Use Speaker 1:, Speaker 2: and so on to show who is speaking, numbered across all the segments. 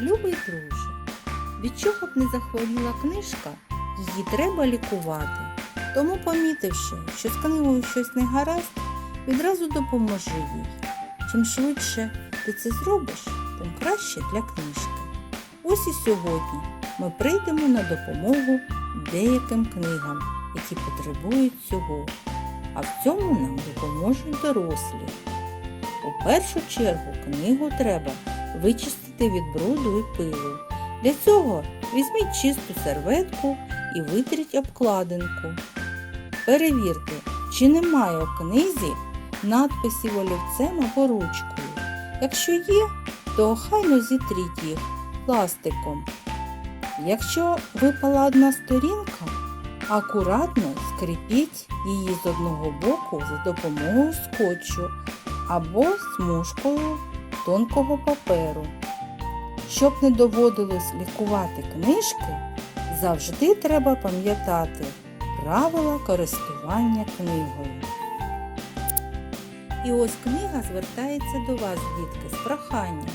Speaker 1: Любий друже, від чого б не захворіла книжка, її треба лікувати. Тому, помітивши, що з книгою щось не гаразд, відразу допоможи їй. Чим швидше ти це зробиш, тим краще для книжки. Ось і сьогодні ми прийдемо на допомогу деяким книгам, які потребують цього. А в цьому нам допоможуть дорослі. У першу чергу книгу треба вичистити від бруду і пилу. Для цього візьміть чисту серветку і витріть обкладинку. Перевірте, чи немає в книзі надписів олівцем або ручкою. Якщо є, то охайно зітріть їх пластиком. Якщо випала одна сторінка, акуратно скріпіть її з одного боку за допомогою скотчу або смужкою тонкого паперу. Щоб не доводилось лікувати книжки, завжди треба пам'ятати правила користування книгою. І ось книга звертається до вас, дітки, з проханням.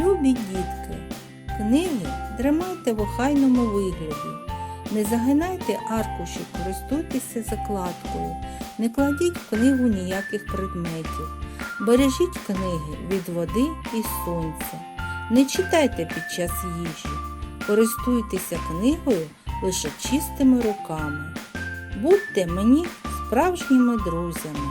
Speaker 1: Любі дітки, книги тримайте в охайному вигляді. Не загинайте аркуші, користуйтеся закладкою, не кладіть в книгу ніяких предметів. Бережіть книги від води і сонця. Не читайте під час їжі. Користуйтеся книгою лише чистими руками. Будьте мені справжніми друзями.